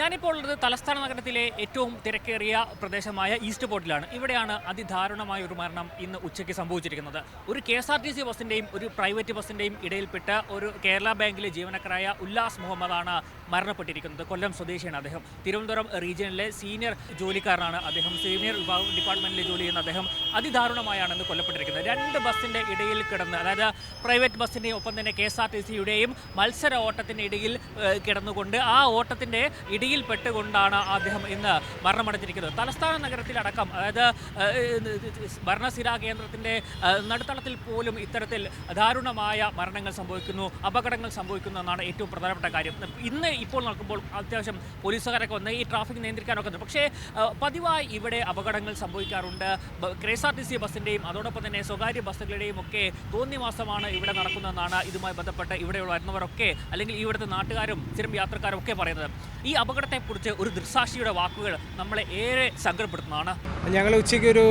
ഞാനിപ്പോൾ ഉള്ളത് തലസ്ഥാന നഗരത്തിലെ ഏറ്റവും തിരക്കേറിയ പ്രദേശമായ ഈസ്റ്റ് പോർട്ടിലാണ്. ഇവിടെയാണ് അതിദാരുണമായ ഒരു മരണം ഇന്ന് ഉച്ചയ്ക്ക് സംഭവിച്ചിരിക്കുന്നത്. ഒരു K S R T C ഒരു പ്രൈവറ്റ് ബസിന്റെയും ഇടയിൽപ്പെട്ട ഒരു കേരള ബാങ്കിലെ ജീവനക്കാരായ ഉല്ലാസ് മുഹമ്മദാണ് മരണപ്പെട്ടിരിക്കുന്നത്. കൊല്ലം സ്വദേശിയാണ് അദ്ദേഹം. തിരുവനന്തപുരം റീജിയനിലെ സീനിയർ ജോലിക്കാരനാണ് അദ്ദേഹം. സീനിയർ വിഭാഗം ഡിപ്പാർട്ട്മെന്റിൽ ജോലി ചെയ്യുന്ന അദ്ദേഹം അതിദാരുണമായാണ് ഇന്ന് കൊല്ലപ്പെട്ടിരിക്കുന്നത്. രണ്ട് ബസ്സിന്റെ ഇടയിൽ കിടന്ന് അതായത് പ്രൈവറ്റ് ബസ്സിന്റെയും ഒപ്പം തന്നെ കെ എസ് ആർ ടി സിയുടെയും മത്സര ഓട്ടത്തിന്റെ ഇടയിൽ കിടന്നുകൊണ്ട് ആ ഓട്ടത്തിന്റെ ഇടയിൽ പെട്ടുകൊണ്ടാണ് അദ്ദേഹം ഇന്ന് മരണമടഞ്ഞിരിക്കുന്നത്. തലസ്ഥാന നഗരത്തിലടക്കം അതായത് ഭരണസിരാ കേന്ദ്രത്തിന്റെ നടുത്തളത്തിൽ പോലും ഇത്തരത്തിൽ ദാരുണമായ മരണങ്ങൾ സംഭവിക്കുന്നു അപകടങ്ങൾ സംഭവിക്കുന്നു എന്നാണ് ഏറ്റവും പ്രധാനപ്പെട്ട കാര്യം. ഇന്ന് ഇപ്പോൾ നോക്കുമ്പോൾ അത്യാവശ്യം പോലീസുകാരൊക്കെ വന്ന് ഈ ട്രാഫിക് നിയന്ത്രിക്കാനൊക്കെ ഉണ്ട് പക്ഷേ പതിവായി ഇവിടെ അപകടങ്ങൾ സംഭവിക്കാറുണ്ട്. K S R T C ബസ്സിന്റെയും അതോടൊപ്പം തന്നെ സ്വകാര്യ ബസ്സുകളുടെയും ഒക്കെ തോന്നിവാസമാണ് ഇവിടെ നടക്കുന്നതെന്നാണ് ഇതുമായി ബന്ധപ്പെട്ട് ഇവിടെ വരുന്നവരൊക്കെ അല്ലെങ്കിൽ ഇവിടുത്തെ നാട്ടുകാരും സ്ഥിരം യാത്രക്കാരും ഒക്കെ പറയുന്നത്. ഈ അപകടത്തെക്കുറിച്ച് ഒരു ദൃക്സാക്ഷിയുടെ വാക്കുകൾ നമ്മളെ ഏറെ സങ്കടപ്പെടുത്തുന്നതാണ്. ഞങ്ങൾ ഉച്ചയ്ക്ക് ഒരു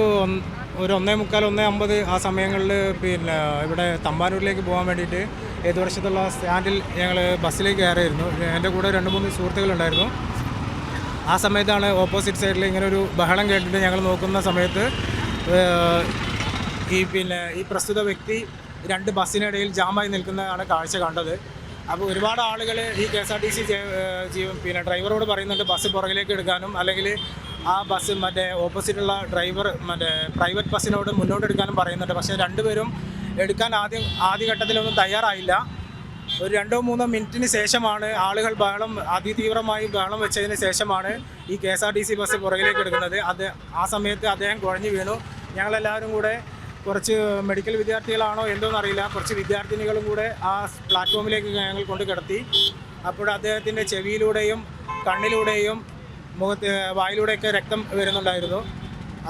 ഒരു ഒന്നേ മുക്കാൽ ഒന്നേ അമ്പത് ആ സമയങ്ങളിൽ പിന്നെ ഇവിടെ തമ്പാനൂരിലേക്ക് പോകാൻ വേണ്ടിയിട്ട് ഏതുവർഷത്തുള്ള സ്റ്റാൻഡിൽ ഞങ്ങൾ ബസ്സിലേക്ക് കയറിയിരുന്നു. എന്റെ കൂടെ രണ്ട് മൂന്ന് സുഹൃത്തുക്കളുണ്ടായിരുന്നു. ആ സമയത്താണ് ഓപ്പോസിറ്റ് സൈഡിൽ ഇങ്ങനെ ഒരു ബഹളം കേട്ടിട്ട് ഞങ്ങൾ നോക്കുന്ന സമയത്ത് ഈ പിന്നെ ഈ പ്രസ്തുത വ്യക്തി രണ്ട് ബസ്സിനിടയിൽ ജാമായി നിൽക്കുന്നതാണ് കാഴ്ച കണ്ടത്. അപ്പോൾ ഒരുപാട് ആളുകൾ ഈ K S R T C പിന്നെ ഡ്രൈവറോട് പറയുന്നുണ്ട് ബസ് പുറകിലേക്ക് എടുക്കാനും അല്ലെങ്കിൽ ആ ബസ് മറ്റേ ഓപ്പോസിറ്റുള്ള ഡ്രൈവർ മറ്റേ പ്രൈവറ്റ് ബസ്സിനോട് മുന്നോട്ട് എടുക്കാനും പറയുന്നുണ്ട്. പക്ഷേ രണ്ടുപേരും എടുക്കാൻ ആദ്യം ആദ്യഘട്ടത്തിലൊന്നും തയ്യാറായില്ല. ഒരു രണ്ടോ മൂന്നോ മിനിറ്റിന് ശേഷമാണ് ആളുകൾ ബഹളം അതിതീവ്രമായി ബഹളം വെച്ചതിന് ശേഷമാണ് ഈ K S R T C bus പുറകിലേക്ക് എടുക്കുന്നത്. അത് ആ സമയത്ത് അദ്ദേഹം കുഴഞ്ഞു വീണു. ഞങ്ങളെല്ലാവരും കൂടെ കുറച്ച് മെഡിക്കൽ വിദ്യാർത്ഥികളാണോ എന്തോന്ന് അറിയില്ല കുറച്ച് വിദ്യാർത്ഥിനികളും കൂടെ ആ പ്ലാറ്റ്ഫോമിലേക്ക് ഞങ്ങൾ കൊണ്ട് കിടത്തി. അപ്പോൾ അദ്ദേഹത്തിന്റെ ചെവിയിലൂടെയും കണ്ണിലൂടെയും മുഖത്ത് വായിലൂടെയൊക്കെ രക്തം വരുന്നുണ്ടായിരുന്നു.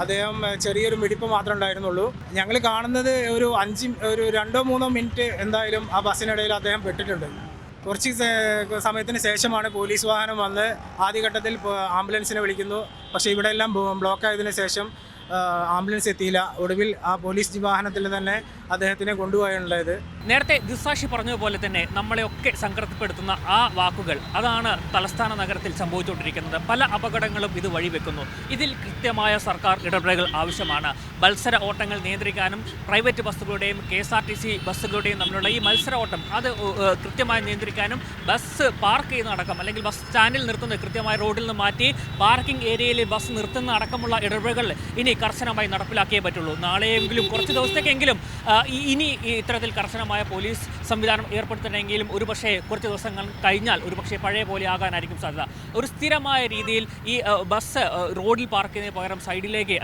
അദ്ദേഹം ചെറിയൊരു മിടിപ്പ് മാത്രമേ ഉണ്ടായിരുന്നുള്ളൂ. ഞങ്ങൾ കാണുന്നത് ഒരു അഞ്ച് ഒരു രണ്ടോ മൂന്നോ മിനിറ്റ് എന്തായാലും ആ ബസ്സിനിടയിൽ അദ്ദേഹം പെട്ടിട്ടുണ്ട്. കുറച്ച് സമയത്തിന് ശേഷമാണ് പോലീസ് വാഹനം വന്ന് ആദ്യഘട്ടത്തിൽ ആംബുലൻസിനെ വിളിക്കുന്നു. പക്ഷേ ഇവിടെയെല്ലാം ബ്ലോക്ക് ആയതിനു ശേഷം ആംബുലൻസ് എത്തിയില്ല. ഒടുവിൽ ആ പോലീസ് വാഹനത്തിൽ തന്നെ അദ്ദേഹത്തിനെ കൊണ്ടുപോയുണ്ടായത് നേരത്തെ ദുസാക്ഷി പറഞ്ഞതുപോലെ തന്നെ നമ്മളെയൊക്കെ സങ്കടപ്പെടുത്തുന്ന ആ വാക്കുകൾ അതാണ് തലസ്ഥാന നഗരത്തിൽ സംഭവിച്ചുകൊണ്ടിരിക്കുന്നത്. പല അപകടങ്ങളും ഇത് വഴിവെക്കുന്നു ഇതിൽ കൃത്യമായ സർക്കാർ ഇടപെടലുകൾ ആവശ്യമാണ്. മത്സര ഓട്ടങ്ങൾ നിയന്ത്രിക്കാനും private ബസ്സുകളുടെയും K S R T C ബസ്സുകളുടെയും തമ്മിലുള്ള ഈ മത്സര ഓട്ടം അത് കൃത്യമായി നിയന്ത്രിക്കാനും ബസ് പാർക്ക് ചെയ്യുന്ന അടക്കം അല്ലെങ്കിൽ ബസ് സ്റ്റാൻഡിൽ നിർത്തുന്നത് കൃത്യമായ റോഡിൽ നിന്ന് മാറ്റി പാർക്കിംഗ് ഏരിയയിൽ ബസ് നിർത്തുന്ന അടക്കമുള്ള ഇടപെടലുകൾ ഇനി കർശനമായി നടപ്പിലാക്കിയേ പറ്റുള്ളൂ. നാളെയെങ്കിലും കുറച്ച് ദിവസത്തേക്കെങ്കിലും ഇനി ഇത്തരത്തിൽ ഇത്തരത്തിൽ കർശനമായ പോലീസ് സംവിധാനം ഏർപ്പെടുത്തണമെങ്കിലും ഒരുപക്ഷേ കുറച്ച് ദിവസങ്ങൾ കഴിഞ്ഞാൽ ഒരുപക്ഷെ പഴയ പോലെ ആകാനായിരിക്കും സാധ്യത. ഒരു സ്ഥിരമായ രീതിയിൽ ഈ ബസ് റോഡിൽ പാർക്ക് ചെയ്യുന്നതിന് പകരം സൈഡിലേക്ക്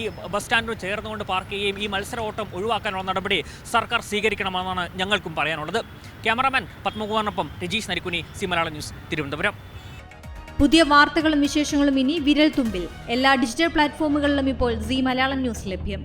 ഈ ബസ് സ്റ്റാൻഡിനോട് ചേർന്നുകൊണ്ട് പാർക്ക് ചെയ്യുകയും ഈ മത്സര ഓട്ടം ഒഴിവാക്കാനുള്ള നടപടി സർക്കാർ സ്വീകരിക്കണമെന്നാണ് ഞങ്ങൾക്കും പറയാനുള്ളത്. ക്യാമറാമാൻ പത്മകുമാറിനൊപ്പം രജീഷ് നരിക്കുനി സി മലയാളം ന്യൂസ് തിരുവനന്തപുരം. പുതിയ വാർത്തകളും വിശേഷങ്ങളും ഇനി വിരൽ തുമ്പിൽ എല്ലാ ഡിജിറ്റൽ പ്ലാറ്റ്ഫോമുകളിലും ഇപ്പോൾ സി മലയാളം ന്യൂസ് ലഭ്യം.